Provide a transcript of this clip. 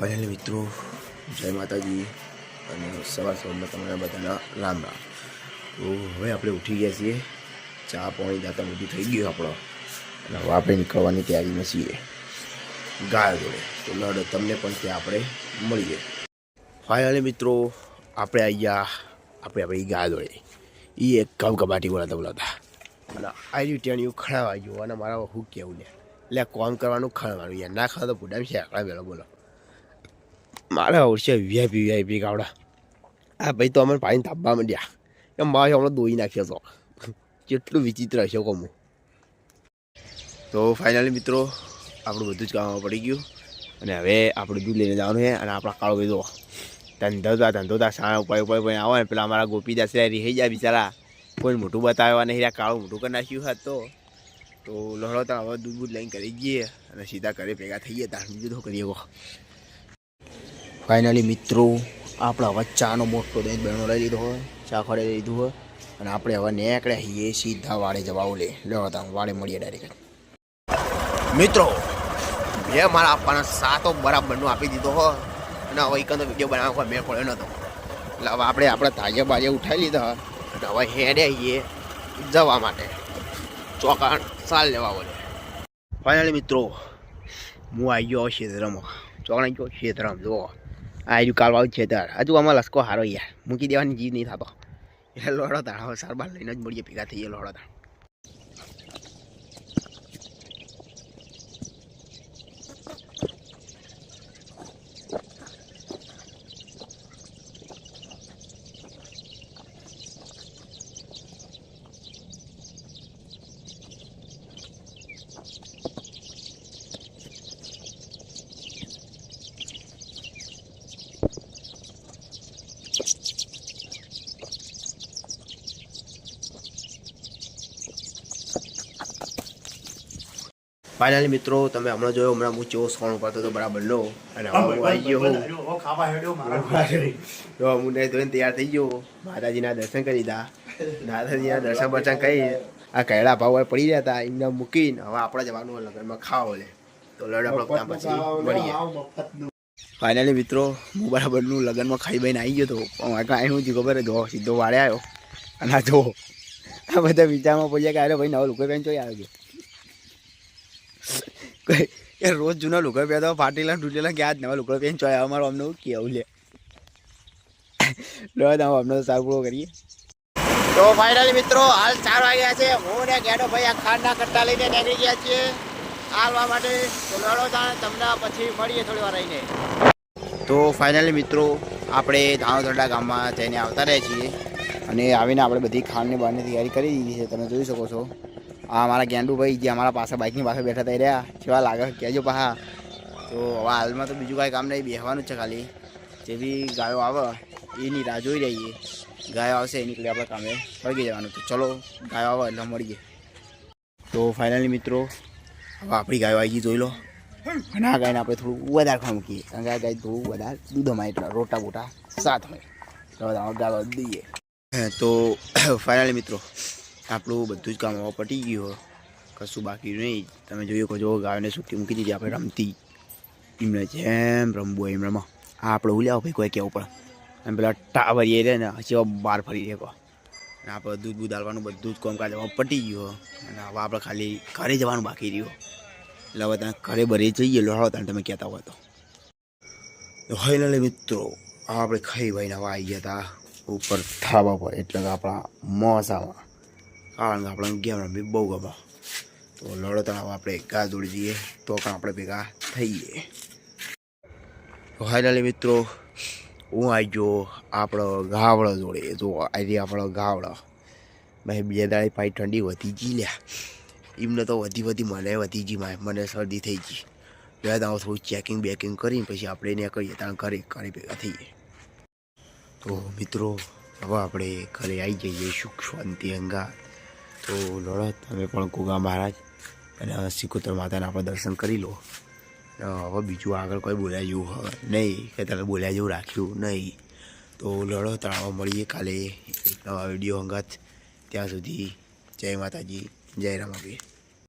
Finally મિત્રો, જય માતાજી અને સવાર સવારમાં તમારા બધાના રામ રામ. તો હવે આપણે ઉઠી ગયા છીએ. ચા પાણી દાતા બધું થઈ ગયું આપણો. અને હવે આપણે નીકળવાની તૈયારીમાં છીએ. ગાય જોડે. તો લડો તમને પણ ત્યાં આપણે મળીએ. ફાઇનલી મિત્રો, આપણે આવી ગયા આપણે આપણી ગાય જોડે. એ એક કબકબાટી બોલાતા બોલાતા. અને આવી યુ ખડાવા ગયો અને મારા હું કેવું લે એટલે કોમ કરવાનું ખણવાનું યાર. ના ખાવા તો બુડામ છે આકડા વેલો બોલો. મારે આવશે વીઆઈપી વીઆઈપી ગાવડા. આ ભાઈ તો અમે પાણી તાપવા માંડ્યા. એમ મારે હમણાં દોઈ નાખ્યો તો. કેટલું વિચિત્ર કહું હું તો ફાઇનલી મિત્રો, આપણું બધું જ કામ પડી ગયું. અને હવે આપણે દૂધ લઈને જવાનું છે અને આપણા કાળો ભાઈ તો ધંધોતા ધંધોતા સાણા ઉપાય ઉપાય પણ આવે ને પેલા અમારા ગોપીદાસ રહી જાય બિચારા. કોઈ મોટું બતાવ્યા નહીં રહ્યા, કાળું મોટું કરી નાખ્યું હતું તો. તો લહડો તો હવે દૂધ બૂધ લઈને કરી જઈએ અને સીધા ઘરે ભેગા થઈ ગયા તાર બીજું તો કરીએ ફાઇનલી મિત્રો, આપણા હવે ચાનો મોટો દહીં બહેનો લઈ લીધો હોય, ચા ખડે લીધું હોય, અને આપણે હવે નીકળ્યા છીએ સીધા વાડે જવા લે લેવા તા વાડે મળીએ ડાયરેક્ટ મિત્રો, મેં મારા આપવાના સાતો બરાબરનો આપી દીધો હો, અને હવે એક વીડિયો બનાવવા મેં પડ્યો નહોતો એટલે હવે આપણે આપણા તાજે બાજે ઉઠાવી લીધા, અને હવે હેડે આવીએ જવા માટે. ચોકાણ સાલ લેવા બોલે ફાઇનલી મિત્રો, હું આવી ગયો ક્ષેત્રમાં. ચોકણ આવી ગયો ક્ષેત્રમાં, જુઓ. આ હજુ કાલ છે તાર. હજુ આમાં લસકો હારો યાર. મૂકી દેવાની જીવ નહીં થતો. એટલે લોડો તાર. હવે સારવાર લઈને જ મળીએ ભેગા થઈએ લોડો તાણ ફાઇનલી મિત્રો તમે હમણાં જોયો હમણાં હું ચેવો સોણ કરતો તો બરાબર નો અને હવે હું આવી ગયો હું જો હું ને ધોઈને તૈયાર થઈ ગયો. માતાજીના દર્શન કરી દીધા માતાજીના દર્શન બર્શન કરી. આ કૈડા ભાવ પડી રહ્યા હતા એમને મૂકીને હવે આપણે જવાનું લગ્નમાં ખાવા લે તો લડ આપણે ત્યાં પછી મળીએ. ફાઇનલી મિત્રો હું બરાબરનું લગ્નમાં ખાઈ બહીને આવી ગયો હતો કાંઈ હું થયું ખબર જો સીધો વાળે આવ્યો. અને આ જો આ બધા વિચારમાં પડ્યા કે અરે ભાઈ નવો લોકો બેન જોઈ આવ્યો એ રોજ જૂના લુગડો પહેરતો ફાટેલા તૂટેલા કે આજ નવા લુગડો પહેન ચોય અમારો અમને કેવું લે. લો તો અમને સારું પૂરો કરીએ. તો ફાઇનલી મિત્રો, હાલ ચાર વાગ્યા છે. હું ને ગેડો ભાઈ આ ખાંડના કટ્ટા લઈને નીકળી ગયા છીએ. હાલવા માટે લડો તાણ, તમને પછી મળીએ થોડી વાર રહીને. તો ફાઇનલી મિત્રો, આપણે ધાણોદરડા ગામમાં જઈને આવતા રહે છીએ. અને આવીને આપણે બધી ખાંડની બહારની તૈયારી કરી દીધી છે. તમે જોઈ શકો છો. આ અમારા ગેંડુભાઈ જે અમારા પાસે બાઇકની પાસે બેઠા થઈ રહ્યા, કેવા લાગે કહેજો પાહા તો હવે હાલમાં તો બીજું કાંઈ કામ નહીં, બેહવાનું છે ખાલી. જે બી ગાયો આવે, એની રાહ જોઈ રહીએ ગાયો આવશે, એની એટલે આપણે કામે વળગી જવાનું. તો ચલો, ગાયો આવે એટલે મળીએ. તો ફાઇનલી મિત્રો, હવે આપણી ગાયો આવી ગઈ, જોઈ લો. અને આ ગાયને આપણે થોડું વધારે ખાવા મૂકીએ. કારણ કે આ ગાય થોડું વધારે દૂધમાં એટલા રોટા બોટા સાત હોય. તો ગાળો દઈએ. તો ફાઇનલી મિત્રો આપણું બધું જ કામ હવા પટી ગયું કશું બાકી નહીં. તમે જોયું કે જો ગાયોને છૂટી મૂકી દીધી આપણે રમતી. એમને જેમ રમવું એમ રમો આ આપણે ઉલ્યા ભાઈ કોઈ કહેવું પણ અને પેલા ટાવર એ રહે ને હજી બહાર ફરી રહે અને આપણે દૂધ બૂધ આલવાનું બધું જ કામકાજ હવે પટી ગયું અને હવે આપણે ખાલી ઘરે જવાનું બાકી રહ્યું એટલે હવે તમે ઘરે ભરી જઈએ લોહાડો તમે તમે કહેતા હોય તો. ફાઇનલી મિત્રો આપણે ખાઈ ભાઈને હવે આવી ગયા હતા ઉપર થાવા પર એટલે કે આપણા મોસામાં. કારણ કે આપણને ગેમ રમવી બહુ ગમે. તો લડો તણાવ આપણે ગા દોડી જઈએ તો પણ આપણે ભેગા થઈએ. હાલ મિત્રો, હું આવી ગયો આપણો ગાવડો જોડે. જો, આજે આપણો ગાવડો. ભાઈ, બે દાડે પાછી ઠંડી વધી ગઈ લ્યા. એમને તો વધી વધી મને વધી ગઈ, મારે મને શરદી થઈ ગઈ. બે દાવ થોડું ચેકિંગ બેકિંગ કરીને પછી આપણે એને કરીએ ત્યાં ઘરે ઘરે ભેગા થઈએ. તો મિત્રો, હવે આપણે ઘરે આવી જઈએ, સુખ શાંતિ અંગા તો લડો તમે પણ કુગા મહારાજ અને સિકોતર માતાના આપણે દર્શન કરી લો. હવે બીજું આગળ કોઈ બોલ્યા જેવું હવે નહીં, કે તમે બોલ્યા જેવું રાખ્યું નહીં. તો લડો તળાવ મળીએ કાલે એક નવા વીડિયો અંગત. ત્યાં સુધી જય માતાજી, જય રામાબી